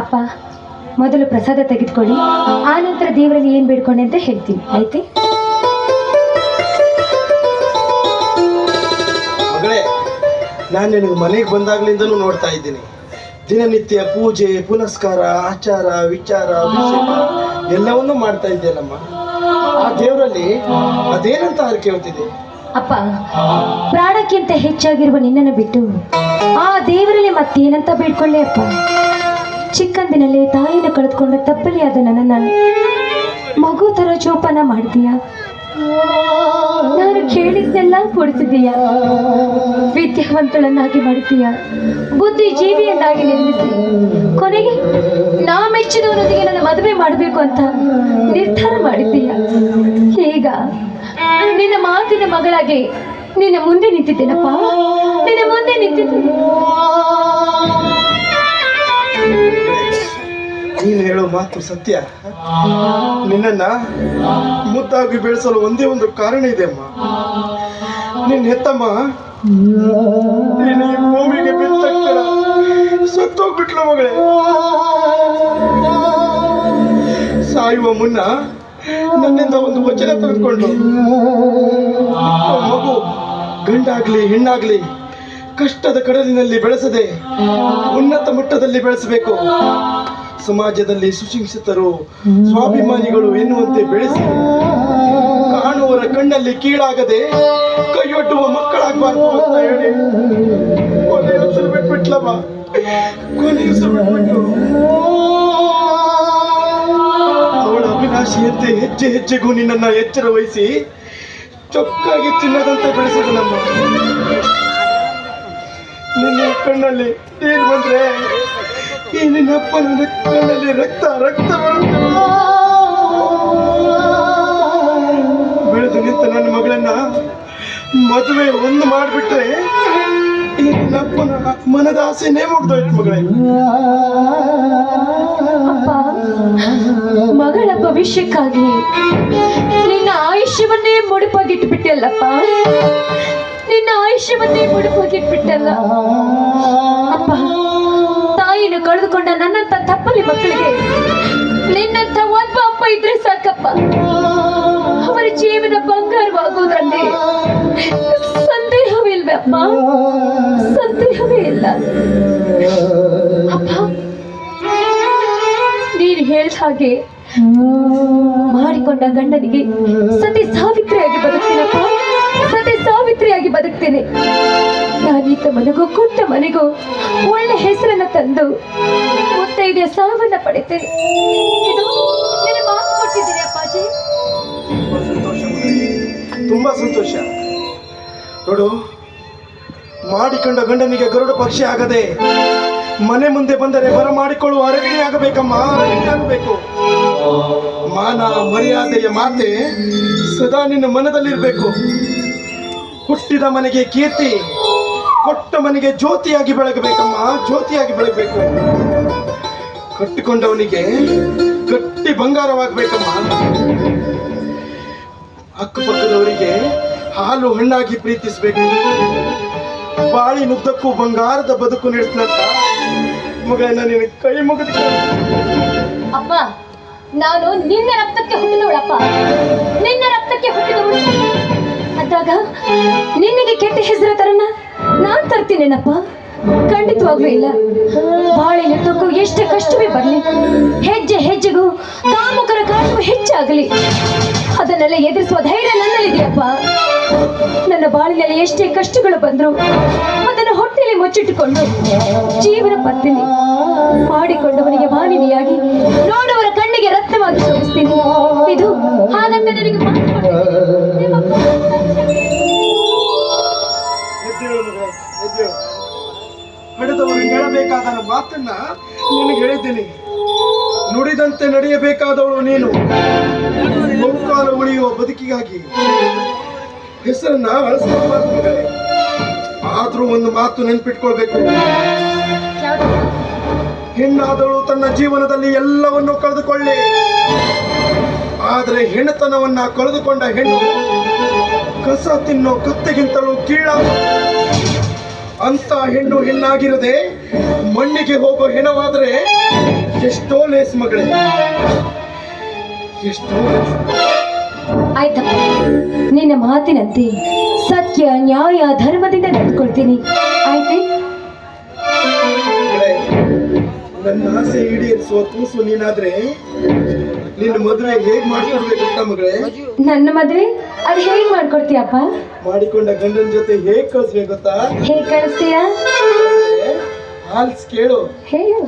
ಅಪ್ಪ, ಮೊದಲು ಪ್ರಸಾದ ತೆಗೆದುಕೊಳ್ಳಿ. ಆ ನಂತರ ದೇವರಲ್ಲಿ ಏನು ಬೇಡ್ಕೊಂಡೆ ಅಂತ ಹೇಳ್ತೀನಿ. ಆಯ್ತೆ? ನಾನು ನಿನಗೆ ಮನೆಗೆ ಬಂದಾಗ್ಲಿಂದನೂ ನೋಡ್ತಾ ಇದ್ದೀನಿ. ದಿನನಿತ್ಯ ಪೂಜೆ, ಪುನಸ್ಕಾರ, ಆಚಾರ, ವಿಚಾರ, ಅಭಿಷೇಕ, ಎಲ್ಲವನ್ನೂ ಮಾಡ್ತಾ ಇದ್ದೇನಮ್ಮ. ಆ ದೇವರಲ್ಲಿ ಅದೇನಂತ ಹರಕೆ ಹೊತ್ತಿದೆ? ಅಪ್ಪ, ಪ್ರಾಣಕ್ಕಿಂತ ಹೆಚ್ಚಾಗಿರುವ ನಿನ್ನನ್ನು ಬಿಟ್ಟು ಆ ದೇವರಲ್ಲಿ ಮತ್ತೇನಂತ ಬೇಡ್ಕೊಳ್ಳಿ ಅಪ್ಪ. ಚಿಕ್ಕಂದಿನಲ್ಲೇ ತಾಯಿನ ಕಳೆದುಕೊಂಡ ತಪ್ಪಲಿ ಆದ ನನ್ನನ್ನು ಮಗು ತರ ಜೋಪಾನ ಮಾಡ್ತೀಯ? ನಾನು ಕೇಳಿದ್ದೆಲ್ಲ ಕೊಡಿಸಿದೀಯ ವಿದ್ಯಾವಂತಳನ್ನಾಗಿ ಮಾಡ್ತೀಯ ಬುದ್ಧಿ ಜೀವಿಯನ್ನಾಗಿ ನಿರ್ಮಿಸಿ ಕೊನೆಗೆ ನಾ ಮೆಚ್ಚಿದವರೊಂದಿಗೆ ನನ್ನ ಮದುವೆ ಮಾಡಬೇಕು ಅಂತ ನಿರ್ಧಾರ ಮಾಡಿದ್ದೀಯ? ಈಗ ನಿನ್ನ ಮಾತಿನ ಮಗಳಾಗಿ ನಿನ್ನ ಮುಂದೆ ನಿಂತಿದ್ದೇನಪ್ಪ? ನಿನ್ನ ಮುಂದೆ ನಿಂತಿದ್ದೇನೆ ನೀನು ಹೇಳೋ ಮಾತು ಸತ್ಯ. ನಿನ್ನನ್ನ ಮುದ್ದಾಗಿ ಬೆಳೆಸಲು ಒಂದೇ ಒಂದು ಕಾರಣ ಇದೆ, ಅಮ್ಮ. ನಿನ್ನ ಹೆತ್ತಮ್ಮ, ನೀನು ಭೂಮಿಗೆ ಬಿದ್ದ ಸತ್ತೋಗ್ಬಿಟ್ಲು ಮಗಳೇ. ಸಾಯುವ ಮುನ್ನ ನನ್ನಿಂದ ಒಂದು ವಚನ ತೆಗೆದುಕೊಂಡು ಗಂಡಾಗ್ಲಿ ಹೆಣ್ಣಾಗ್ಲಿ, ಕಷ್ಟದ ಕಡಲಿನಲ್ಲಿ ಬೆಳೆಸದೆ ಉನ್ನತ ಮಟ್ಟದಲ್ಲಿ ಬೆಳೆಸಬೇಕು. ಸಮಾಜದಲ್ಲಿ ಸುಶಿಕ್ಷಿತರು, ಸ್ವಾಭಿಮಾನಿಗಳು ಎನ್ನುವಂತೆ ಬೆಳೆಸಿ ಕಾಣುವರ ಕಣ್ಣಲ್ಲಿ ಕೀಳಾಗದೆ ಕೈಯೊಡ್ಡುವ ಮಕ್ಕಳಾಗಬಾರ್ದು ಅಂತ ಹೇಳಿ ಕೊನೆ ಹೆಸರು ಬಿಟ್ಬಿಟ್ಲಮ್ಮ ಬಿಟ್ಬಿಟ್ಲು ಅವಳ ಅಭಿಲಾಷೆಯಂತೆ ಹೆಜ್ಜೆ ಹೆಜ್ಜೆಗೂ ನಿನ್ನನ್ನು ಎಚ್ಚರ ವಹಿಸಿ ಚೊಕ್ಕಾಗಿ ಚಿನ್ನದಂತೆ ಬೆಳೆಸಿದ ನಮ್ಮ. ನಿನ್ನ ಕಣ್ಣಲ್ಲಿ ನೀರು ಬಂದ್ರೆ, ಈ ನಿನ್ನ ನನ್ನ ಕಣ್ಣಲ್ಲಿ ರಕ್ತ ರಕ್ತ ಬೆಳೆದು ನಿಂತ ನನ್ನ ಮಗಳನ್ನ ಮದುವೆ ಒಂದು ಮಾಡಿಬಿಟ್ರೆ ಅಪ್ಪನ ಮನದ ಆಸೆನೇ ಮುಗ್ದೋಯ್ತು ಮಗಳೇ. ಭವಿಷ್ಯಕ್ಕಾಗಿ ನಿನ್ನ ಆಯುಷ್ಯವನ್ನೇ ಮುಡುಪಾಗಿಟ್ಬಿಟ್ಟಲ್ಲಪ್ಪ. ನಿನ್ನ ಆಯುಷ್ಯವನ್ನೇ ಮುಡುಪಾಗಿಟ್ಬಿಟ್ಟಲ್ಲ. ಅಪ್ಪ, ತಾಯಿನ ಕಳೆದುಕೊಂಡ ನನ್ನಂತ ತಪ್ಪಲಿ ಮಕ್ಕಳಿಗೆ ನಿನ್ನಂತ ಒಬ್ಬ ಅಪ್ಪ ಇದ್ರೆ ಸಾಕಪ್ಪ. ಅವರ ಜೀವನ ಬಂಗಾರವಾಗುವುದರಲ್ಲಿ ಸಂದೇಹವಿಲ್ವೇ ಅಪ್ಪ? ಅಪ್ಪ. ನೀನು ಹೇಳಿದ ಹಾಗೆ ಮಾಡಿಕೊಂಡ ಗಂಡನಿಗೆ ಸತಿ ಸಾವಿತ್ರಿಯಾಗಿ ಬದುಕ್ತೀನಪ್ಪ. ಸತಿ ಸಾವಿತ್ರಿಯಾಗಿ ಬದುಕ್ತೇನೆ. ನಾನೀತ ಮನೆಗೂ ಕೊಟ್ಟ ಮನೆಗೂ ಒಳ್ಳೆ ಹೆಸರನ್ನ ತಂದು ಮುತ್ತೈದೆಯ ಸಾವನ್ನ ಪಡಿತೇನೆ. ಇದು ನಿನ್ನ ಮಾತು ಕೊಟ್ಟಿದ್ದೀನಿ ಅಪ್ಪಾಜಿ? ತುಂಬಾ ಸಂತೋಷ. ತುಂಬಾ ಸಂತೋಷ. ನೋಡು ಮಾಡಿಕೊಂಡ ಗಂಡನಿಗೆ ಗರುಡ ಪಕ್ಷಿ ಆಗದೆ ಮನೆ ಮುಂದೆ ಬಂದರೆ ಬರ ಮಾಡಿಕೊಳ್ಳುವ ಅರಣ್ಯ ಆಗಬೇಕಮ್ಮ ಆಗಬೇಕು. ಮಾನ ಮರ್ಯಾದೆಯ ಮಾತೆ ಸದಾ ನಿನ್ನ ಮನದಲ್ಲಿರಬೇಕು. ಹುಟ್ಟಿದ ಮನೆಗೆ ಕೀರ್ತಿ, ಕೊಟ್ಟ ಮನೆಗೆ ಜ್ಯೋತಿಯಾಗಿ ಬೆಳಗಬೇಕಮ್ಮ, ಜ್ಯೋತಿಯಾಗಿ ಬೆಳಗಬೇಕು. ಕಟ್ಟಿಕೊಂಡವನಿಗೆ ಗಟ್ಟಿ ಬಂಗಾರವಾಗಬೇಕಮ್ಮ. ಅಕ್ಕಪಕ್ಕದವರಿಗೆ ಹಾಲು ಹಣ್ಣಾಗಿ ಪ್ರೀತಿಸಬೇಕು. ಬಾಳಿನುದ್ದಕ್ಕೂ ಬಂಗಾರದ ಬದುಕು ನಡೆಸಿದಂತ ಮಗ ನಿನ್ನ ಕೈ ಮುಗಿದ ಅಪ್ಪ, ನಾನು ನಿನ್ನ ರಕ್ತಕ್ಕೆ ಹುಟ್ಟಿದವಳಪ್ಪ. ನಿನ್ನ ರಕ್ತಕ್ಕೆ ಹುಟ್ಟಿದವಳು. ಅದಾಗ ನಿನಗೆ ಕೆಟ್ಟ ಹೆಸರು ತರನ ನಾನ್ ತರ್ತೀನೇನಪ್ಪ ಖಂಡಿತವಾಗ್ಲೂ ಇಲ್ಲ. ಬಾಳಿನ ಎಷ್ಟೇ ಕಷ್ಟವೇ ಬರಲಿ, ಹೆಜ್ಜೆ ಹೆಜ್ಜೆಗೂ ಕಾಮುಕರ ಕಾಟವು ಹೆಚ್ಚಾಗಲಿ. ಅದನ್ನೆಲ್ಲ ಎದುರಿಸುವ ಧೈರ್ಯ ನನ್ನಲ್ಲಿದೆಯಪ್ಪ. ನನ್ನ ಬಾಳಿನಲ್ಲಿ ಎಷ್ಟೇ ಕಷ್ಟಗಳು ಬಂದ್ರು ಅದನ್ನು ಹೊಟ್ಟೆಯಲ್ಲಿ ಮುಚ್ಚಿಟ್ಟುಕೊಂಡು ಜೀವನ ಪತ್ತೆಲಿ ಮಾಡಿಕೊಂಡವನಿಗೆ ಮಾನಿನಿಯಾಗಿ ನೋಡುವರ ಕಣ್ಣಿಗೆ ರತ್ನವಾಗಿ ಶೋಭಿಸ್ತೀನಿ ಇದು ಹಾಗಂತ ನನಗೆ ಹೇಳಬೇಕಾದ ಮಾತನ್ನ ನಿನಗೆ ಹೇಳಿದ್ದೀನಿ. ನುಡಿದಂತೆ ನಡೆಯಬೇಕಾದವಳು ನೀನು. ಬಹುಕಾಲ ಉಳಿಯುವ ಬದುಕಿಗಾಗಿ ಹೆಸರನ್ನ ಆದ್ರೂ ಒಂದು ಮಾತು ನೆನ್ಪಿಟ್ಕೊಳ್ಬೇಕು? ಹೆಣ್ಣಾದವಳು ತನ್ನ ಜೀವನದಲ್ಲಿ ಎಲ್ಲವನ್ನು ಕಳೆದುಕೊಳ್ಳಿ. ಆದರೆ ಹೆಣ್ಣತನವನ್ನ ಕಳೆದುಕೊಂಡ ಹೆಣ್ಣು ಕಸ ತಿನ್ನೋ ಕತ್ತೆಗಿಂತಲೂ ಕೀಳ. ಅಂತ ಹೆಣ್ಣು ಹೆಣ್ಣಾಗಿರದೆ ಮಣ್ಣಿಗೆ ಹೋಗೋ ಹೆಣವಾದ್ರೆ ಎಷ್ಟೋ ಲೇಸ್ ಮಗಳೇ. ಎಷ್ಟೋ ಆಯ್ತಪ್ಪ ನಿನ್ನ ಮಾತಿನಂತೆ ಸತ್ಯ ನ್ಯಾಯ ಧರ್ಮದಿಂದ ನಡ್ಕೊಳ್ತೀನಿ ಆಯ್ತೆ? ನನ್ನ ಆಸೆ ಈಡೇರಿಸುವ ಕೂಸು ನೀನಾದ್ರೆ ನಿನ್ನ ಮದುವೆ ಹೇಗ್ ಮಾಡ್ಕೊಡ್ಬೇಕು ಮಗಳೇ? ನನ್ನ ಮದುವೆ? ಅದು ಹೇಗ್ ಮಾಡ್ಕೊಡ್ತೀಯಪ್ಪ? ಮಾಡಿಕೊಂಡ ಗಂಡನ ಜೊತೆ ಹೇಗ್ ಕಳಿಸ್ಬೇಕು ಗೊತ್ತಾ? ಹೇಗೆ ಕಳಿಸ್ತೀಯಾ? ಆಲ್ಸ್ ಕೇಳು. ಹೇಳು.